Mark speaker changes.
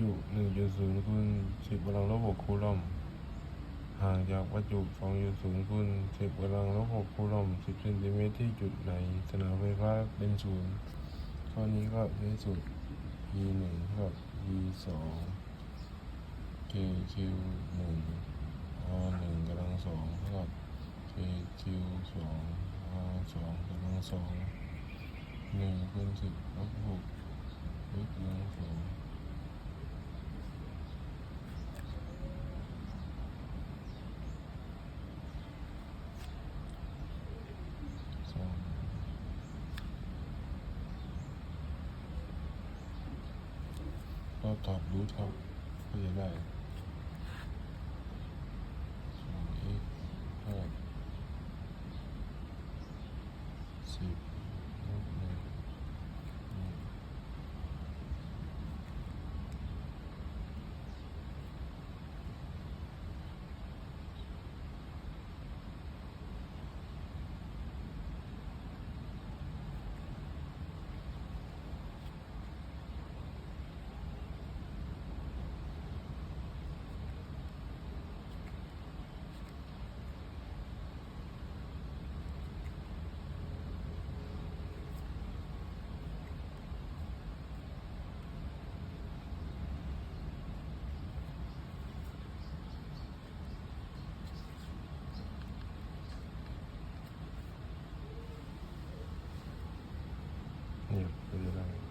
Speaker 1: จุ1.0คูณ10กำลังลบ6คูลอมห่างจากวัตถุ2.0คูณ10กำลังลบ6คูลอม10เซนติเมตรที่จุดไหนสนามไฟฟ้าเป็นศูนย์ข้อนี้ก็ใช้สูตร P 1เท่ากับ P 2 K Q 1 R 1กำลังสองเท่ากับ K Q 2 R 2กำลังสองหนึ่งคูณสิบลบหกลบกำลังสองสอง เราตอบรู้ครับก็จะได้สอง x เท่ากับสิบ Yeah,